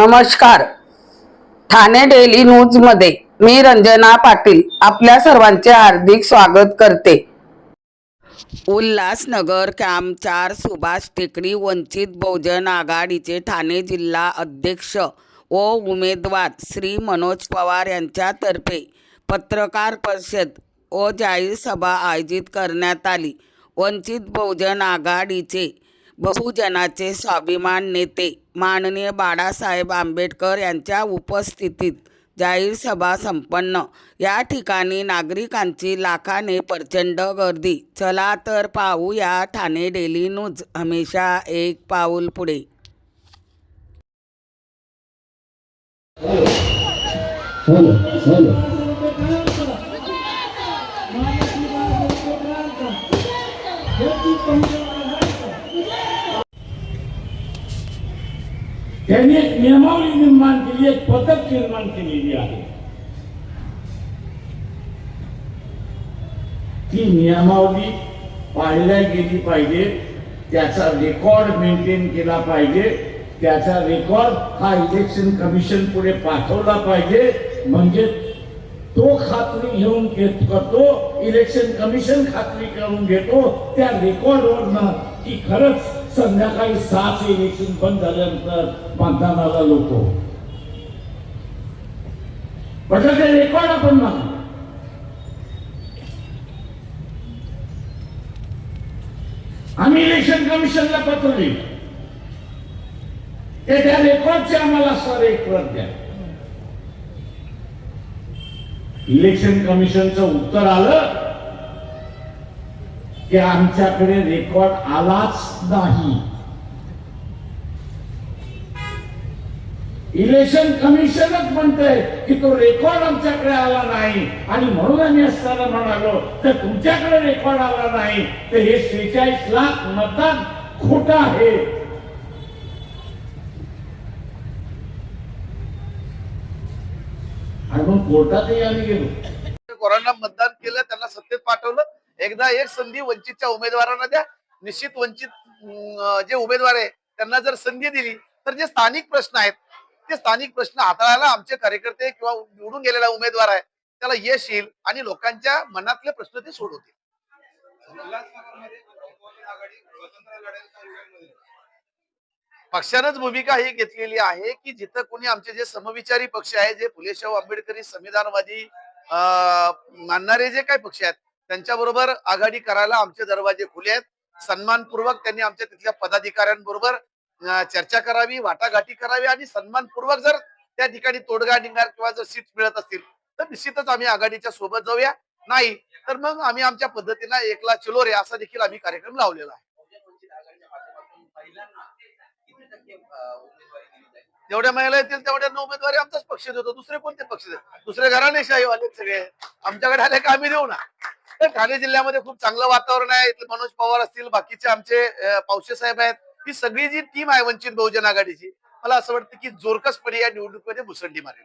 नमस्कार. ठाणे डेली न्यूजमध्ये मी रंजना पाटील आपल्या सर्वांचे हार्दिक स्वागत करते. उल्हासनगर कॅम्पचार सुभाष टेकडी वंचित बहुजन आघाडीचे ठाणे जिल्हा अध्यक्ष व उमेदवार श्री मनोज पवार यांच्यातर्फे पत्रकार परिषद व जाहीर सभा आयोजित करण्यात आली. वंचित बहुजन आघाडीचे बहुजनाचे स्वाभिमान नेते माननीय बाळासाहेब आंबेडकर यांच्या उपस्थितीत जाहीर सभा संपन्न. या ठिकाणी नागरिकांची लाखाने प्रचंड गर्दी. चला तर पाहूया ठाणे डेली न्यूज. हमेशा एक पाऊल पुढे. त्यांनी एक नियमावली निर्माण केली एक पद्धत निर्माण केलेली आहे. ती नियमावली पाळल्या गेली पाहिजे त्याचा रेकॉर्ड मेंटेन केला पाहिजे त्याचा रेकॉर्ड हा इलेक्शन कमिशन पुढे पाठवला पाहिजे. म्हणजे तो खात्री घेऊन घेत करतो इलेक्शन कमिशन खात्री करून घेतो त्या रेकॉर्डवरनं की खरंच संध्याकाळी सात इलेक्शन बंद झाल्यानंतर मतदानाला लोक. म्हटलं ते रेकॉर्ड आपण मागू आम्ही इलेक्शन कमिशनला पत्र लिहिलं. ते त्या रेकॉर्डचे आम्हाला सर एक प्रत द्या. इलेक्शन कमिशनचं उत्तर आलं. की आमच्याकडे रेकॉर्ड आलाच नाही. इलेक्शन कमिशनच म्हणतंय की तो रेकॉर्ड आमच्याकडे आला नाही. आणि म्हणून आम्ही असताना म्हणालो तर तुमच्याकडे रेकॉर्ड आला नाही. तर हे शेहेचाळीस लाख मतदान खोट आहे. आणि मग कोर्टातही आम्ही गेलो. कोणाला मतदान केलं त्यांना सत्तेत पाठवलं एकदा एक संधी वंचितच्या उमेदवारांना द्या. निश्चित वंचित जे उमेदवार आहे त्यांना जर संधी दिली तर जे स्थानिक प्रश्न आहेत ते स्थानिक प्रश्न हाताळायला आमचे कार्यकर्ते किंवा निवडून गेलेला उमेदवार आहे त्याला यश येईल आणि लोकांच्या मनातले प्रश्न ते सोडवतील. पक्षानंच भूमिका ही घेतलेली आहे की जिथं कोणी आमचे जे समविचारी पक्ष आहे जे फुलेशाहू आंबेडकरी संविधानवादी अं, मानणारे जे काही पक्ष आहेत त्यांच्याबरोबर आघाडी करायला आमचे दरवाजे खुले आहेत. सन्मानपूर्वक त्यांनी आमच्या तिथल्या पदाधिकाऱ्यांबरोबर चर्चा करावी वाटाघाटी करावी आणि सन्मानपूर्वक जर त्या ठिकाणी तोडगा निघणार किंवा जर सीट मिळत असतील तर निश्चितच आम्ही आघाडीच्या सोबत जाऊया. नाही तर मग आम्ही आमच्या पद्धतीनं एकला चिलो रे असा देखील आम्ही कार्यक्रम लावलेला आहे. जेवढ्या महिला येतील तेवढ्या उमेदवारी आमचाच पक्ष देतो. दुसरे कोणते पक्ष देतो? दुसरे घराणेशाही वाले सगळे. आमच्याकडे आले का आम्ही देऊ ना? तर ठाणे जिल्ह्यामध्ये खूप चांगलं वातावरण आहे. इथले मनोज पवार असतील बाकीचे आमचे पावसे साहेब आहेत. ही सगळी जी टीम आहे वंचित बहुजन आघाडीची मला असं वाटतं की जोरकसपणे या निवडणुकीमध्ये मुसंडी मारेल.